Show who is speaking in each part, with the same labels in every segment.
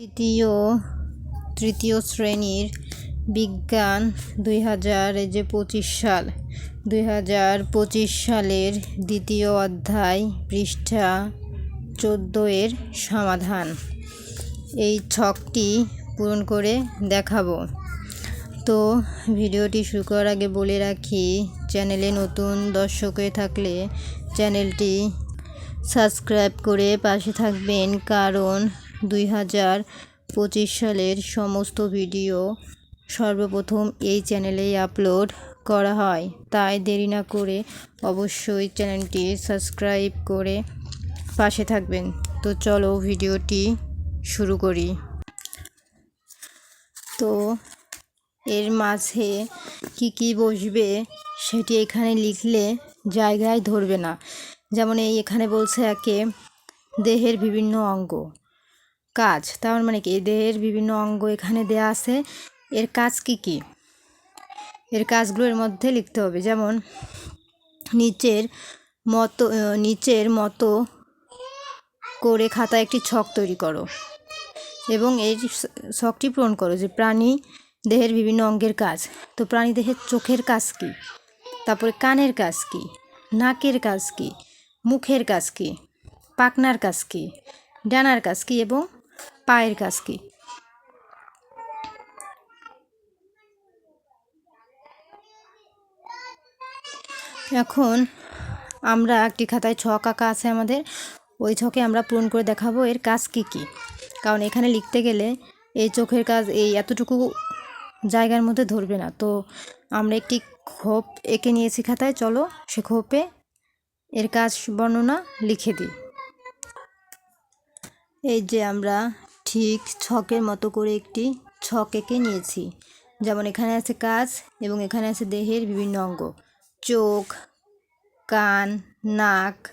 Speaker 1: তৃতীয় তৃতীয় শ্রেণির বিজ্ঞান দুই হাজার এই যে পঁচিশ সাল, দুই হাজার পঁচিশ সালের দ্বিতীয় অধ্যায় পৃষ্ঠা চোদ্দ এর সমাধান। এই ছকটি পূরণ করে দেখাবো। তো ভিডিওটি শুরু করার আগে বলে রাখি, চ্যানেলে নতুন দর্শক হয়ে থাকলে চ্যানেলটি সাবস্ক্রাইব করে পাশে থাকবেন, কারণ দুই হাজার পঁচিশ সালের সমস্ত ভিডিও সর্বপ্রথম এই চ্যানেলেই আপলোড করা হয়। তাই দেরি না করে অবশ্যই চ্যানেলটি সাবস্ক্রাইব করে পাশে থাকবেন। তো চলো ভিডিওটি শুরু করি। তো এর মাঝে কি কি বসবে সেটি এখানে লিখলে জায়গায় ধরবে না। যেমন এই এখানে বলছে একে দেহের বিভিন্ন অঙ্গ। কাজ? তার মানে কি? দেহের বিভিন্ন অঙ্গ এখানে দেয়া আছে। এর কাজ কি কি? এর কাজগুলোর মধ্যে লিখতে হবে। যেমন, নিচের মতো নিচের মতো করে খাতায় একটি ছক তৈরি করো এবং এই ছকটি পূরণ করো যে প্রাণী দেহের বিভিন্ন অঙ্গের কাজ। তো প্রাণী দেহের চোখের কাজ কী? তারপরে কানের কাজ কী? নাকের কাজ কী? মুখের কাজ কী? পাখনার কাজ কী? ডানার কাজ কী? এবং পায়ের কাজ কী? এখন আমরা একটি খাতায় ছক আঁকা আছে আমাদের। ওই ছকে আমরা পূরণ করে দেখাবো এর কাজ কী কী। কারণ এখানে লিখতে গেলে এই চোখের কাজ এই এতটুকু জায়গার মধ্যে ধরবে না। তো আমরা একটি খোপ এঁকে নিয়েছি খাতায়। চলো সে খোপে এর কাজ বর্ণনা লিখে দিই। এই যে আমরা ঠিক ছকের মতো করে একটি ছক এঁকে নিয়েছি। যেমন এখানে আছে কাজ এবং এখানে আছে দেহের বিভিন্ন অঙ্গ। চোখ, কান, নাক,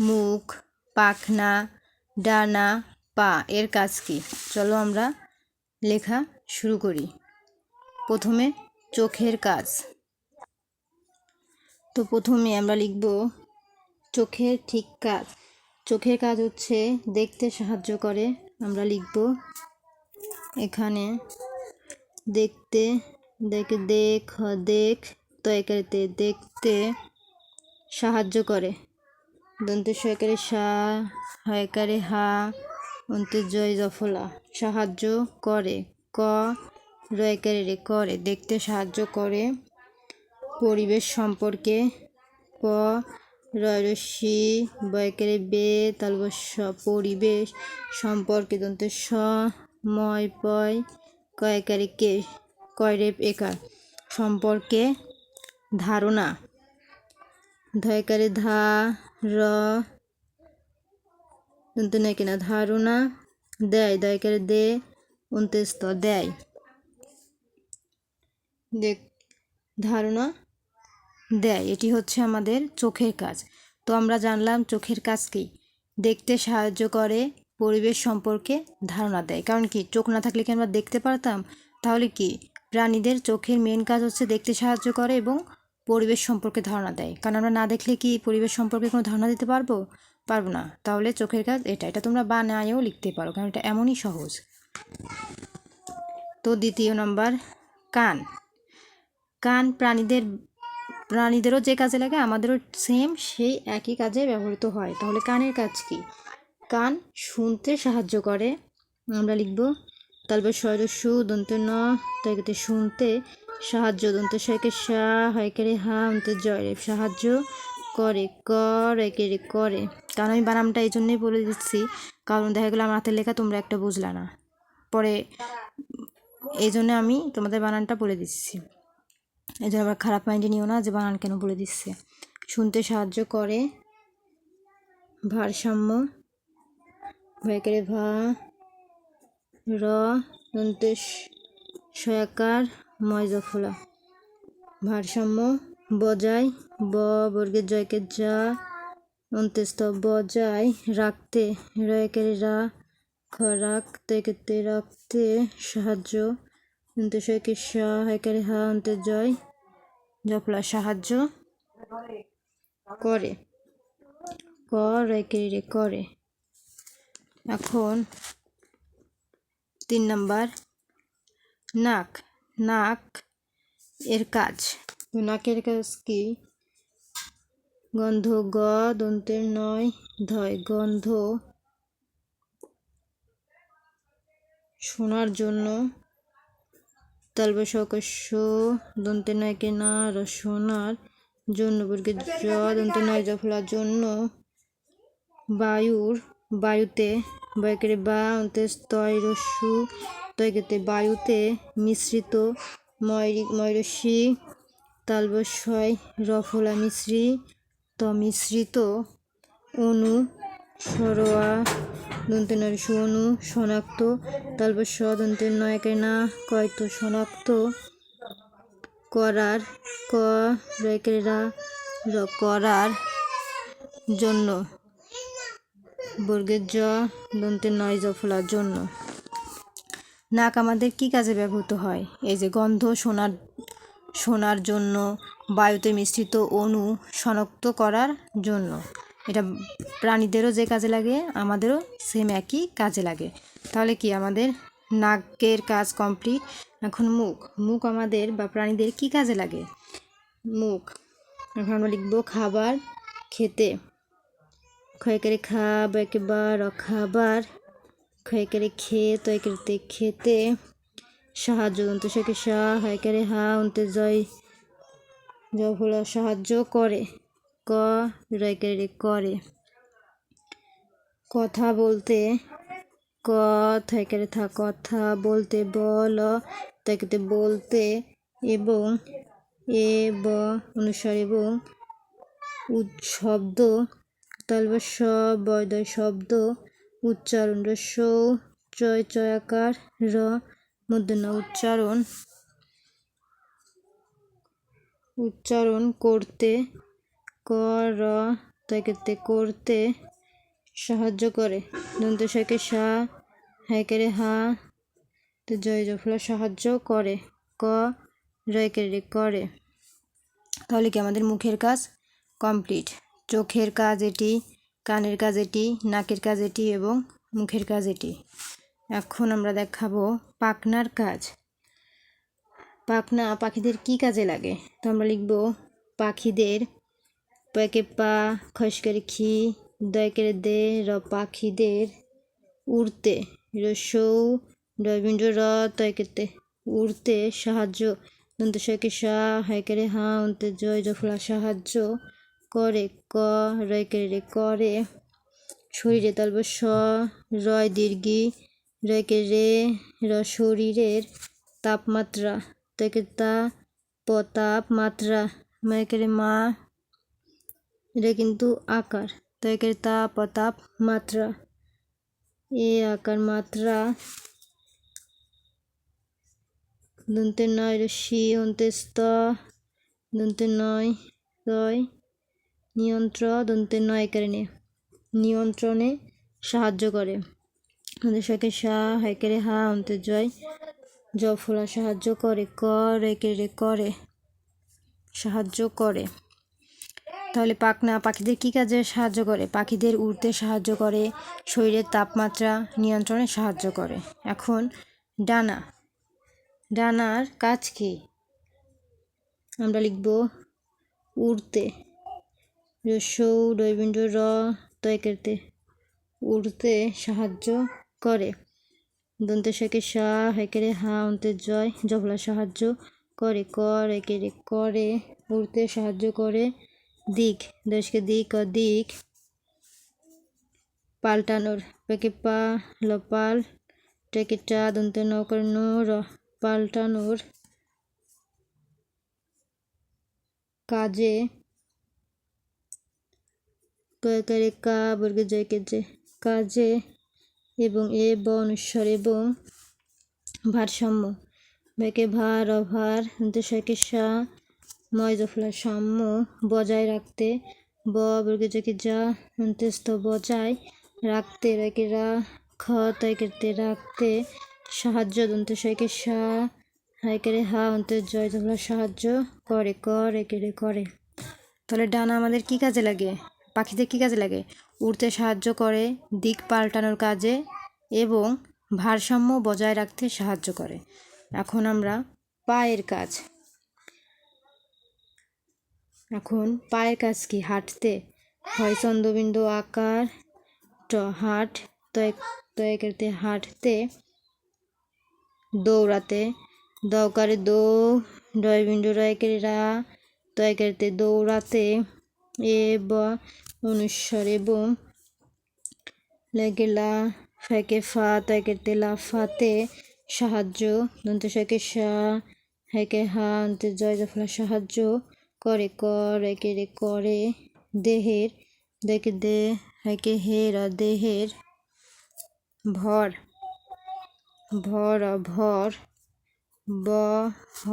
Speaker 1: মুখ, পাখনা, ডানা, পা, এর কাজ কি? চলো আমরা লেখা শুরু করি। প্রথমে চোখের কাজ। তো প্রথমে আমরা লিখব চোখের ঠিক কাজ। চোখের কাজ হচ্ছে দেখতে সাহায্য করে। আমরা লিখব এখানে দেখতে, দেখ দেখ দেখ তো একারেতে দেখতে সাহায্য করে। দন্তে সয়কারে সা, হয়কারে হা, অন্তে জয় জফলা, সাহায্য করে। ক, রয়কারে রে, করে। দেখতে সাহায্য করে পরিবেশ সম্পর্কে। প রয়সি বয়কারে বে, তালবস্য, পরিবেশ, সম্পর্কে দন্তে স, ময় পয়, কয়কারে কে কয়রে একার সম্পর্কে ধারণা, ধয়কারে ধা, র, দন্তে নয় কিনা, ধারণা, দেয় দয়কারে দে অন্ত্যস্ত দেয়। দেখ, ধারণা দেয়, এটি হচ্ছে আমাদের চোখের কাজ। তো আমরা জানলাম চোখের কাজ কি? দেখতে সাহায্য করে পরিবেশ সম্পর্কে ধারণা দেয়। কারণ কি? চোখ না থাকলে কি আমরা দেখতে পারতাম? তাহলে কি? প্রাণীদের চোখের মেন কাজ হচ্ছে দেখতে সাহায্য করে এবং পরিবেশ সম্পর্কে ধারণা দেয়। কারণ আমরা না দেখলে কি পরিবেশ সম্পর্কে কোনো ধারণা দিতে পারব? পারব না। তাহলে চোখের কাজ এটা। এটা তোমরা বানায়ও লিখতে পারো, কারণ এটা এমনই সহজ। তো দ্বিতীয় নম্বর, কান। কান প্রাণীদের প্রাণীদেরও যে কাজে লাগে, আমাদেরও সেম সেই একই কাজে ব্যবহৃত হয়। তাহলে কানের কাজ কি? কান শুনতে সাহায্য করে। আমরা লিখব তারপর সু, দন্ত ন তাইকে শুনতে সাহায্য, দন্ত সয়কে সা হয়কে হা, অন্ত জয় সাহায্য করে কর রে করে কারণ আমি বানামটা এই জন্যই বলে দিচ্ছি, কারণ দেখা গেলো আমার হাতের লেখা তোমরা একটা বুঝলা না। পরে এই জন্য আমি তোমাদের বানানটা বলে দিচ্ছি। এই জন্য আবার খারাপ মাইন্ডে নিও না যে বানান কেন বলে দিচ্ছে। শুনতে সাহায্য করে। ভারসাম্য। ভয়কারে ভা, র দন্তে সয়াকার, ময় জফলা। ভারসাম্য। বজায়। ব, বর্গের জয়কে যা। অন্ত্যস্ত বজায় রাখতে। রয়কের রা খ রাখতে কেতে রাখতে সাহায্য। অন্ত্যসয়কে সা হয়কারে হা অন্তে জয় জফলা সাহায্য করে ক রেকে রে করে এখন তিন নাম্বার নাক নাক এর কাজ নাকের কাজ কি গন্ধ গ দন্তের নয় ধয় গন্ধ শোনার জন্য তালবসকস্য দন্তে নয়কে না আর শোনার জন্য বর্গের জ, দন্তে নয় জফলার জন্য বায়ুর, বায়ুতে বয়কের বা, অন্তে স্তয় রস্যু তয়কেতে বায়ুতে মিশ্রিত ময়রি, ময়রসি তালবস্বয় রফলা মিশ্রি, ত মিশ্রিত অনু সরোয়া দন্তে নরসু অনু শনাক্ত তালবস্ব দন্তের নয়কে না কয়তো শনাক্ত করার ক রয়কেরা র, করার জন্য। বর্গের জ, দন্তের নয় জফলার জন্য। নাক আমাদের কি কাজে ব্যবহৃত হয়? এই যে গন্ধ শোনার শোনার জন্য, বায়ুতে মিশ্রিত অণু শনাক্ত করার জন্য। এটা প্রাণীদেরও যে কাজে লাগে, আমাদেরও সেম একই কাজে লাগে। তাহলে কি আমাদের নাকের কাজ কমপ্লিট এখন মুখ মুখ আমাদের বা প্রাণীদের কি কাজে লাগে? মুখ, এখন আমরা লিখব খাবার, খেতে। ক্ষয় করে খা বয়কে বা র খাবার ক্ষয় করে খেয়ে তয় করতে খেতে। সাহায্য অন্তে শেখে সা হয় করে হা অন্তে জয় জয় হলো সাহায্য করে। ক করে। কথা বলতে ক থাই করে থা, কথা বলতে বল তাকে বলতে এবং এ ব অনুসার এবং শব্দ তালবস্য বয়দয় শব্দ, উচ্চারণ রস্য চয়, চয়াকার র মধ্যে না উচ্চারণ উচ্চারণ করতে ক র তাকে করতে সাহায্য করে। দন্ত শেখে সা হ্যাকেরে হা, তো জয় জফলা সাহায্য করে। ক, রয় কেরে করে। তাহলে কি আমাদের মুখের কাজ? কমপ্লিট। চোখের কাজ এটি, কানের কাজ এটি, নাকের কাজ এটি এবং মুখের কাজ এটি। এখন আমরা দেখাবো পাখনার কাজ। পাখনা, পাখিদের কি কাজে লাগে? তো আমরা লিখব, পাখিদের পয়কে পা খসকের খি দয়কের দে র পাখিদের উড়তে। রসৌ ডয়বিন্ড র তয়কেতে উড়তে সাহায্য। দন্ত শয়কে সা হাইকারে হা অন্তে জয় জফলা সাহায্য করে। ক রয়কের রে করে। শরীরে তালব স রয় দীর্ঘি। রয়কে রে র শরীরের তাপমাত্রা। তয়কে তা প তাপমাত্রা। মায়কেরে মা এটা কিন্তু আকার। তয়কের তাপ ও তাপমাত্রা এ আকার, মাত্রা। দন্তে নয় রশি অন্তে স্ত দন্তে নয়, রয়। নিয়ন্ত্র, দন্তে নয় কারণে নিয়ন্ত্রণে সাহায্য করে। সাথে সা হাইকারে হা, অন্তে জয়। জ ফোলা সাহায্য করে, ক রেকে রে করে সাহায্য করে। তাহলে পাখনা পাখিদের কী কাজে সাহায্য করে? পাখিদের উড়তে সাহায্য করে, শরীরের তাপমাত্রা নিয়ন্ত্রণে সাহায্য করে। এখন ডানা। ডানার কাজ কী? আমরা লিখব উড়তে। রসৌ ডৈবিন্ড র তয়কেরতে উড়তে সাহায্য করে। দন্তে শেখে সা হেকেরে হা, অন্তে জয়, জবলা সাহায্য করে। কর একেরে করে উড়তে সাহায্য করে। দিক, দেশকে দিক ও দিক পাল্টানোর পেকে পা লপাল টেকে দন্তে নৌকার নোর পাল্টানোর কাজে কয়কারে কা বর্গে জয়কে যে কাজে এবং এ ব অনুস্বর এবং ভারসাম্য। বেকে ভার অভার, দশকে সা ময় জফলা সাম্য বজায় রাখতে, ব জয়কে যা অন্তস্থ বজায় রাখতে রেকে রা খ করতে রাখতে সাহায্য দন্ত শয়কে সা, হাইকেরে হা অন্ত জয় জফলা সাহায্য করে, কর একেরে করে। তাহলে ডানা আমাদের কি কাজে লাগে? পাখিদের কী কাজে লাগে? উড়তে সাহায্য করে, দিক পাল্টানোর কাজে এবং ভারসাম্য বজায় রাখতে সাহায্য করে। এখন আমরা পায়ের কাজ। এখন পায়ের কাজ কি? হাঁটতে? হয় চন্দ্রবিন্দু আকার ট, হাট তয় করতে হাঁটতে, দৌড়াতে দৌকারে দৌ ডয় বিন্দু রয় করে রা দৌড়াতে, এ, ব, অনুস্বর এবং লেগেলা ফেকে ফা তয় লাফাতে সাহায্য, দন্ত শেখে সা হেকে হা অন্তে জয়, জফলা, সাহায্য করে করে, কেড়ে, করে দেহের, দেখে দে হেকে হের দেহের ভর ভর ভর, ব, হ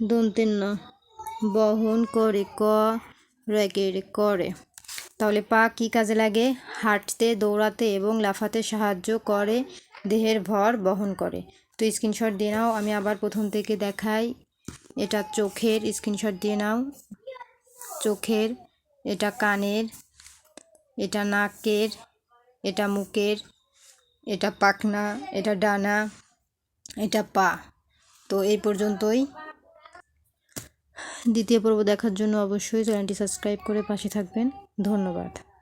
Speaker 1: দন্তের ন, বহন করে, ক রেকে করে। তাহলে পা কি কাজে লাগে? হাঁটতে, দৌড়াতে এবং লাফাতে সাহায্য করে দেহের ভর বহন করে। তো স্ক্রিনশট দিয়ে নাও, আমি আবার প্রথম থেকে দেখাই। এটা চোখের, স্ক্রিনশট দিয়ে নাও। চোখের, এটা কানের, এটা নাকের, এটা মুখের, এটা পাখনা, এটা ডানা, এটা পা। তো এই পর্যন্তই। দ্বিতীয় পর্ব দেখার জন্য অবশ্যই চ্যানেলটি সাবস্ক্রাইব করে পাশে থাকবেন। ধন্যবাদ।